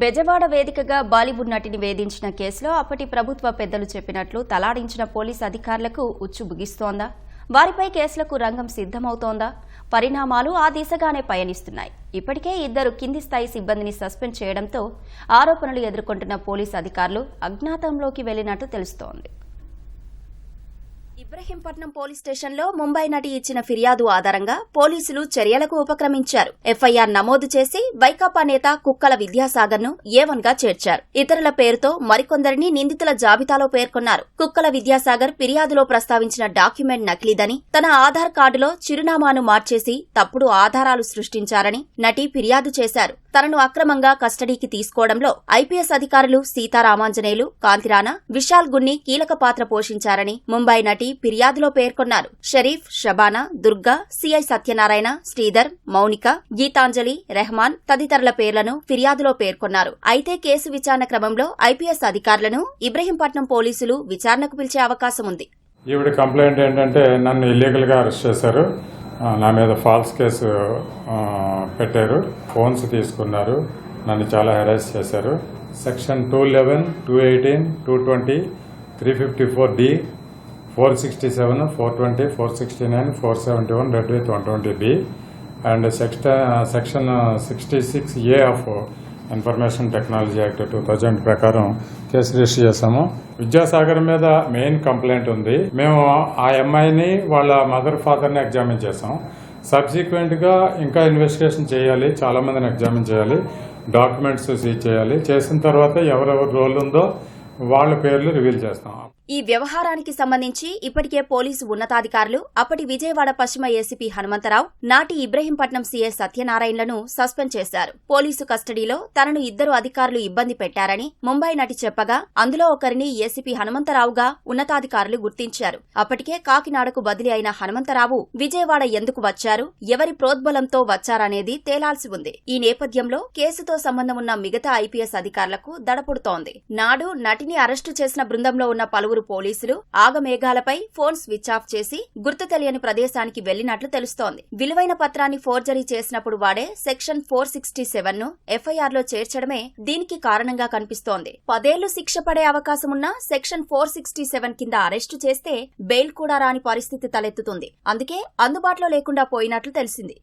బెజవాడ వేదికగా బాలీవుడ్ నటిని వేధించిన కేసులో అప్పటి ప్రభుత్వ పెద్దలు చెప్పినట్లు తలాడించిన పోలీస్ అధికారులకు ఉచ్చు బుగిస్తోందా? వారిపై కేసులకు రంగం సిద్ధమవుతోందా? పరిణామాలు ఆ దిశగానే పయనిస్తున్నాయి. ఇప్పటికే ఇద్దరు కింది స్థాయి సిబ్బందిని సస్పెండ్ చేయడంతో ఆరోపణలు ఎదుర్కొంటున్న పోలీస్ అధికారులు అజ్ఞాతంలోకి వెళ్ళినట్లు తెలుస్తోంది. ఇబ్రహీంపట్నం పోలీస్ స్టేషన్లో ముంబై నటి ఇచ్చిన ఫిర్యాదు ఆధారంగా పోలీసులు చర్యలకు ఉపక్రమించారు. ఎఫ్ఐఆర్ నమోదు చేసి వైకాపా నేత కుక్కల విద్యాసాగర్ను ఏవన్గా చేర్చారు. ఇతరుల పేరుతో మరికొందరిని నిందితుల జాబితాలో పేర్కొన్నారు. కుక్కల విద్యాసాగర్ ఫిర్యాదులో ప్రస్తావించిన డాక్యుమెంట్ నకిలీదని తన ఆధార్ కార్డులో చిరునామాను మార్చేసి తప్పుడు ఆధారాలు సృష్టించారని నటి ఫిర్యాదు చేశారు. తనను అక్రమంగా కస్టడీకి తీసుకోవడంలో ఐపీఎస్ అధికారులు సీతారామాంజనేయులు కాంతిరానా విశాల్ గున్ని కీలక పాత్ర పోషించారని ముంబై నటి ఫిర్యాదులో పేర్కొన్నారు. షరీఫ్ షబానా దుర్గా సిఐ సత్యనారాయణ శ్రీధర్ మౌనిక గీతాంజలి రెహమాన్ తదితరుల పేర్లను ఫిర్యాదులో పేర్కొన్నారు. అయితే కేసు విచారణ క్రమంలో ఐపీఎస్ అధికారులను ఇబ్రహీంపట్నం పోలీసులు విచారణకు పిలిచే అవకాశం ఉంది. ఈవిడ కంప్లైంట్ ఏంటంటే నన్ను ఇల్లీగల్గా అరెస్ట్ చేశారు. నా మీద ఫాల్స్ కేసు పెట్టారు. ఫోన్స్ తీసుకున్నారు. నన్ను చాలా హెరాస్ చేశారు. Section two eleven two eighteen two twenty three fifty four D four sixty seven four twenty four sixty nine four seventy one read with one twenty B. And section sixty six A of information technology act two thousand ప్రకారం case register చేశాము. విద్యాసాగర్ మీద main complaint ఉంది. మేము ఆ అమ్మాయిని వాళ్ళ mother ఫాదర్ని examine చేసాం సబ్సిక్వెంట్గా ఇంకా ఇన్వెస్టిగేషన్ చేయాలి చాలామందిని ఎగ్జామిన్ చేయాలి డాక్యుమెంట్స్ సీజ్ చేయాలి. చేసిన తర్వాత ఎవరెవరు రోల్ ఉందో వాళ్ళ పేర్లు రివీల్ చేస్తాం. ఈ వ్యవహారానికి సంబంధించి ఇప్పటికే పోలీసు ఉన్నతాధికారులు అప్పటి విజయవాడ పశ్చిమ ఏసీపీ హనుమంతరావు నాటి ఇబ్రహీంపట్నం సీఏ సత్యనారాయణలను సస్పెండ్ చేశారు. పోలీసు కస్టడీలో తనను ఇద్దరు అధికారులు ఇబ్బంది పెట్టారని ముంబై నటి చెప్పగా అందులో ఒకరిని ఏసీపీ హనుమంతరావుగా ఉన్నతాధికారులు గుర్తించారు. అప్పటికే కాకినాడకు బదిలీ అయిన హనుమంతరావు విజయవాడ ఎందుకు వచ్చారు ఎవరి ప్రోద్బలంతో వచ్చారనేది తేలాల్సి ఉంది. ఈ నేపథ్యంలో కేసుతో సంబంధం ఉన్న మిగతా ఐపీఎస్ అధికారులకు దడపుడుతోంది. నాడు వాటిని అరెస్టు చేసిన బృందంలో ఉన్న పలువురు పోలీసులు ఆగమేఘాలపై ఫోన్ స్విచ్ ఆఫ్ చేసి గుర్తు తెలియని ప్రదేశానికి వెళ్ళినట్లు తెలుస్తోంది. విలువైన పత్రాన్ని ఫోర్జరీ చేసినప్పుడు వాడే సెక్షన్ ఫోర్ సిక్స్టీ సెవెన్ను ఎఫ్ఐఆర్లో చేర్చడమే దీనికి కారణంగా కనిపిస్తోంది. పదేళ్ళు శిక్ష పడే అవకాశమున్న సెక్షన్ ఫోర్ సిక్స్టీ సెవెన్ కింద అరెస్టు చేస్తే బెయిల్ కూడా రాని పరిస్థితి తలెత్తుతుంది. అందుకే అందుబాటులో లేకుండా పోయినట్లు తెలిసింది.